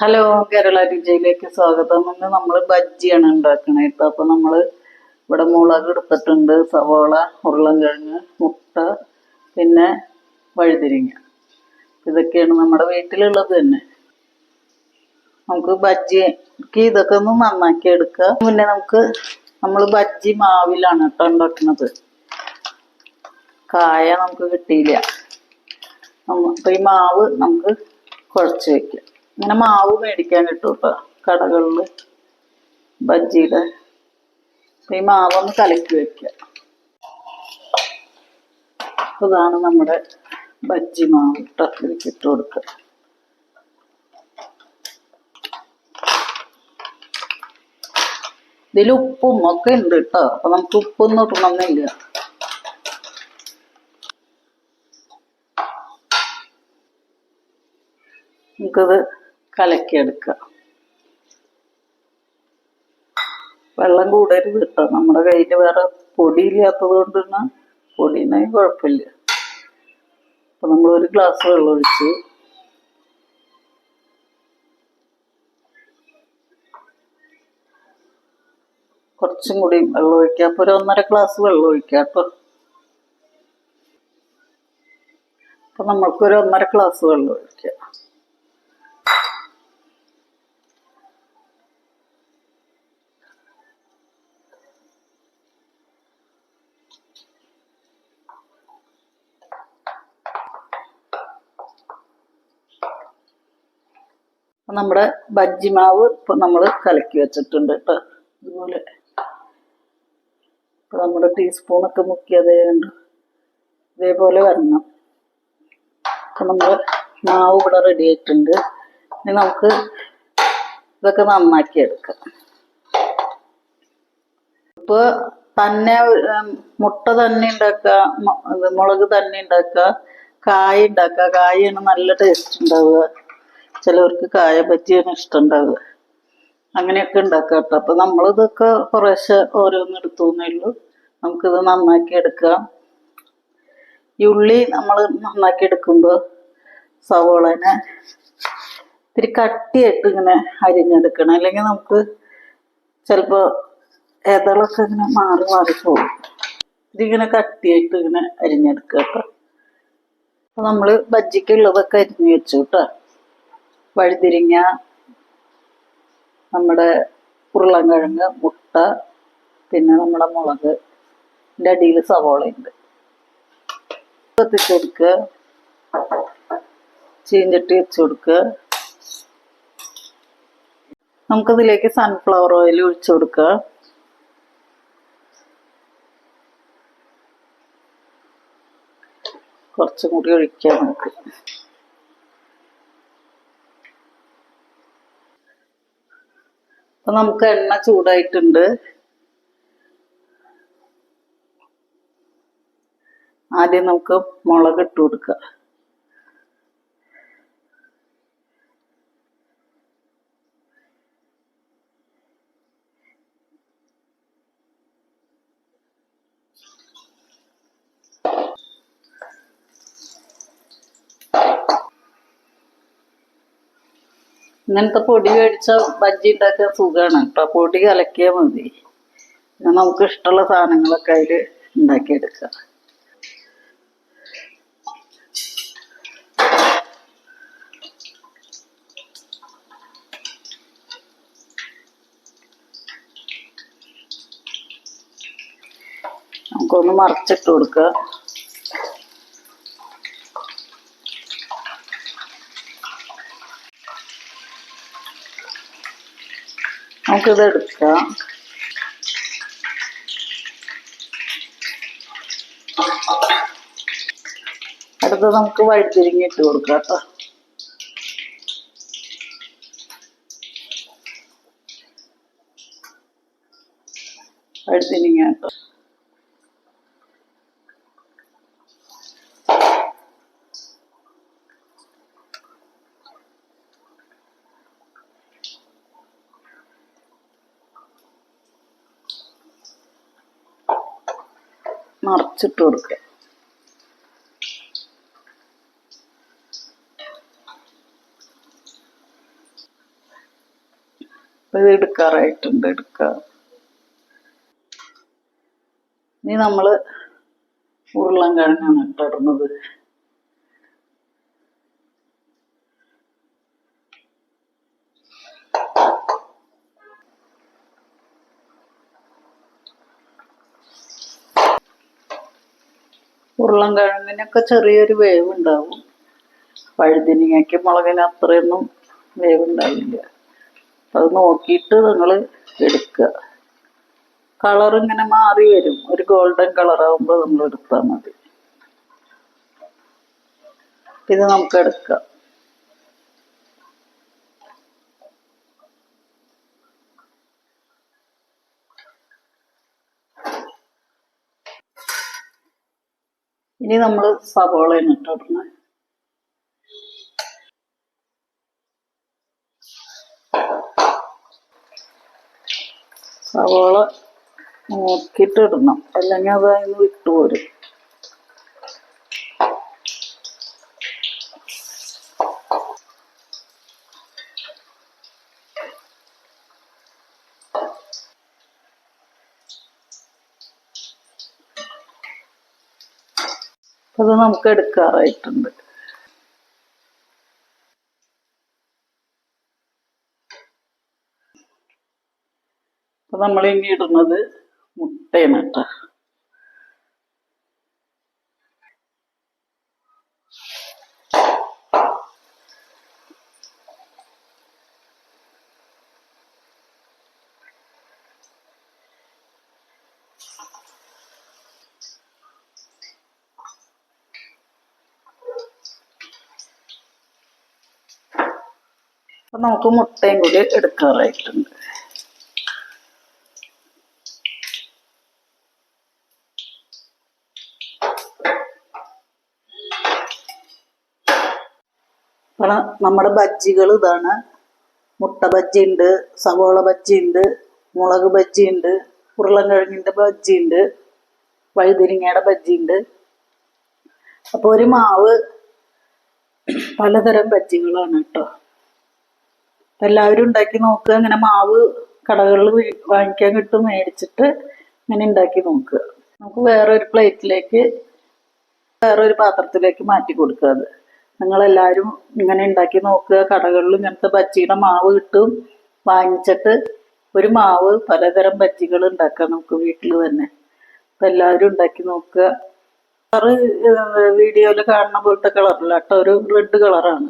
Hello Kerala രുചിയിലേക്ക് സ്വാഗതം. ഇന്ന് നമ്മൾ ബജ്ജിയാണ് ഉണ്ടാക്കണേ കേട്ടോ. അപ്പൊ നമ്മൾ ഇവിടെ മുളക് എടുത്തിട്ടുണ്ട് സവോള ഉരുളൻകിഴങ്ങ് മുട്ട പിന്നെ വഴുതിരിങ്ങ ഇതൊക്കെയാണ് നമ്മുടെ വീട്ടിലുള്ളത് തന്നെ. നമുക്ക് ബജ്ജിക്ക് ഇതൊക്കെ ഒന്ന് നന്നാക്കി എടുക്കുക പിന്നെ നമുക്ക് നമ്മൾ ബജ്ജി മാവിലാണ് കേട്ടോ ഉണ്ടാക്കുന്നത് കായ നമുക്ക് കിട്ടിയില്ല. അപ്പൊ ഈ മാവ് നമുക്ക് കുഴച്ച് വെക്കാം. ഇങ്ങനെ മാവ് മേടിക്കാൻ കിട്ടും ഇപ്പൊ കടകളിൽ ബജ്ജിയുടെ. ഈ മാവൊന്ന് കലക്കി വെക്ക. ഇതാണ് നമ്മുടെ ബജ്ജി മാവ് ടക്കിലേക്ക് ഇട്ട് കൊടുക്കുക ഇതിൽ ഉപ്പും ഒക്കെ ഉണ്ട് കേട്ടോ അപ്പൊ നമുക്ക് ഉപ്പൊന്നും ഇടണമെന്നില്ല നമുക്കത് കലക്കിയെടുക്കാം വെള്ളം കൂടരുത്. കേട്ടോ നമ്മുടെ കയ്യിൽ വേറെ പൊടിയില്ലാത്തത് കൊണ്ട് തന്നെ പൊടിയുണ്ടെങ്കിൽ കുഴപ്പമില്ല. അപ്പൊ നമ്മൾ ഒരു ഗ്ലാസ് വെള്ളം ഒഴിച്ച് കുറച്ചും കൂടി വെള്ളം ഒഴിക്കാം അപ്പൊ ഒരു ഒന്നര ഗ്ലാസ് വെള്ളം ഒഴിക്കാം കേട്ടോ. അപ്പൊ നമ്മൾക്കൊരു ഒന്നര ഗ്ലാസ് വെള്ളം ഒഴിക്കാം നമ്മുടെ ബജ്ജി മാവ് ഇപ്പൊ നമ്മൾ കലക്കി വെച്ചിട്ടുണ്ട് കേട്ടോ ഇതുപോലെ. ഇപ്പൊ നമ്മുടെ ടീസ്പൂണൊക്കെ മുക്കിയതേ ഉണ്ട് ഇതേപോലെ വരണം. അപ്പൊ നമ്മുടെ മാവ് ഇവിടെ റെഡി ആയിട്ടുണ്ട്. ഇനി നമുക്ക് ഇതൊക്കെ നന്നാക്കി എടുക്കാം. ഇപ്പൊ തന്നെ മുട്ട തന്നെ ഉണ്ടാക്കുക മുളക് തന്നെ ഉണ്ടാക്കുക കായ ഉണ്ടാക്കുക. കായാണ് നല്ല ടേസ്റ്റ് ഉണ്ടാവുക. ചിലവർക്ക് കായ ഇഷ്ടം ഉണ്ടാവുക അങ്ങനെയൊക്കെ ഉണ്ടാക്കുക കേട്ടോ അപ്പൊ നമ്മളിതൊക്കെ കുറേശ്ശെ ഓരോന്ന് എടുത്തു ഉള്ളൂ. നമുക്കിത് നന്നാക്കി എടുക്കാം. ഈ ഉള്ളി നമ്മൾ നന്നാക്കി എടുക്കുമ്പോൾ സവോളനെ ഇത്തിരി കട്ടിയായിട്ട് ഇങ്ങനെ അരിഞ്ഞെടുക്കണം. അല്ലെങ്കിൽ നമുക്ക് ചിലപ്പോൾ ഇതളൊക്കെ ഇങ്ങനെ മാറി മാറി പോകും. ഇതിങ്ങനെ കട്ടിയായിട്ട് ഇങ്ങനെ അരിഞ്ഞെടുക്കുക കേട്ടോ. നമ്മൾ ബജ്ജിക്കുള്ളതൊക്കെ അരിഞ്ഞു വെച്ചു കേട്ടോ. വഴുതിരിങ്ങ നമ്മുടെ ഉരുളൻകിഴങ്ങ് മുട്ട പിന്നെ നമ്മുടെ മുളക്. ഇതിന്റെ അടിയിൽ സവോളയുണ്ട്. ഉണ്ട് കൊടുക്കുക. ചീഞ്ചട്ടി വെച്ച് കൊടുക്കുക. നമുക്കതിലേക്ക് സൺഫ്ലവർ ഓയിൽ ഒഴിച്ചു കൊടുക്കുക. കുറച്ചും കൂടി ഒഴിക്കാം നമുക്ക് അപ്പൊ നമുക്ക് എണ്ണ ചൂടായിട്ടുണ്ട്. ആദ്യം നമുക്ക് മുളക് ഇട്ട് കൊടുക്കുക ഇങ്ങനത്തെ പൊടി മേടിച്ച ബജ്ജി ഉണ്ടാക്കാൻ സുഖമാണ് കേട്ടോ പൊടി കലക്കിയാൽ മതി. നമുക്ക് ഇഷ്ടമുള്ള സാധനങ്ങളൊക്കെ അതിൽ ഉണ്ടാക്കിയെടുക്കാം. നമുക്കൊന്ന് മറിച്ചിട്ട് കൊടുക്കുക നമുക്കിത് എടുക്കാം. അടുത്ത് നമുക്ക് വഴുതിരിങ്ങ ഇട്ട് കൊടുക്കാം കേട്ടോ. വഴുത്തിരിങ്ങ കേട്ടോ. മറിച്ചിട്ട് കൊടുക്കുക. ഇത് എടുക്കാറായിട്ടുണ്ട് എടുക്കാം. ഇനി നമ്മൾ ഉരുളൻ കിഴങ്ങാണ് ഇട്ടിടുന്നത് ഉരുളൻ കിഴങ്ങിനൊക്കെ ചെറിയൊരു വേവ് ഉണ്ടാവും വഴുതിനിങ്ങയ്ക്ക് മുളകിന് അത്രയൊന്നും വേവ് ഉണ്ടാവില്ല അത് നോക്കിയിട്ട് നിങ്ങൾ എടുക്കുക. കളർ ഇങ്ങനെ മാറി വരും. ഒരു ഗോൾഡൻ കളർ ആവുമ്പോൾ നമ്മൾ എടുത്താൽ മതി. ഇത് നമുക്ക് എടുക്കാം. ഇനി നമ്മൾ സവോളയാണ് ഇട്ടിടുന്നത് സവോള നോക്കിയിട്ട് ഇടണം. അല്ലെങ്കിൽ അതായത് വിട്ടുപോരും അത് നമുക്ക് എടുക്കാറായിട്ടുണ്ട്. നമ്മൾ ഇനി ഇടുന്നത് മുട്ടയാണ് കേട്ടോ അപ്പൊ നമുക്ക് മുട്ടയും കൂടി എടുക്കാറായിട്ടുണ്ട് നമ്മുടെ ബജ്ജികൾ ഇതാണ്. മുട്ട ബജ്ജി ഉണ്ട് സവോള ബജ്ജി ഉണ്ട് മുളക് ബജ്ജി ഉണ്ട് ഉരുളൻകിഴങ്ങിന്റെ ബജ്ജി ഉണ്ട് വഴുതിരിങ്ങയുടെ ബജ്ജി ഉണ്ട്. അപ്പോൾ ഒരു മാവ് പലതരം ബജ്ജികളാണ് കേട്ടോ. എല്ലാവരും ഉണ്ടാക്കി നോക്കുക. ഇങ്ങനെ മാവ് കടകളിൽ വാങ്ങിക്കാൻ കിട്ടും മേടിച്ചിട്ട് ഇങ്ങനെ ഉണ്ടാക്കി നോക്കുക. നമുക്ക് വേറൊരു പ്ലേറ്റിലേക്ക് വേറൊരു പാത്രത്തിലേക്ക് മാറ്റി കൊടുക്കുക അത്. നിങ്ങളെല്ലാവരും ഇങ്ങനെ ഉണ്ടാക്കി നോക്കുക. കടകളിൽ ഇങ്ങനത്തെ ബജ്ജിയുടെ മാവ് കിട്ടും. വാങ്ങിച്ചിട്ട് ഒരു മാവ് പലതരം ബജ്ജികൾ ഉണ്ടാക്കാം നമുക്ക് വീട്ടിൽ തന്നെ. അപ്പം എല്ലാവരും ഉണ്ടാക്കി നോക്കുക. കളറ് വീഡിയോയിൽ കാണുന്ന പോലത്തെ കളറല്ല കേട്ടോ. ഒരു റെഡ് കളറാണ്.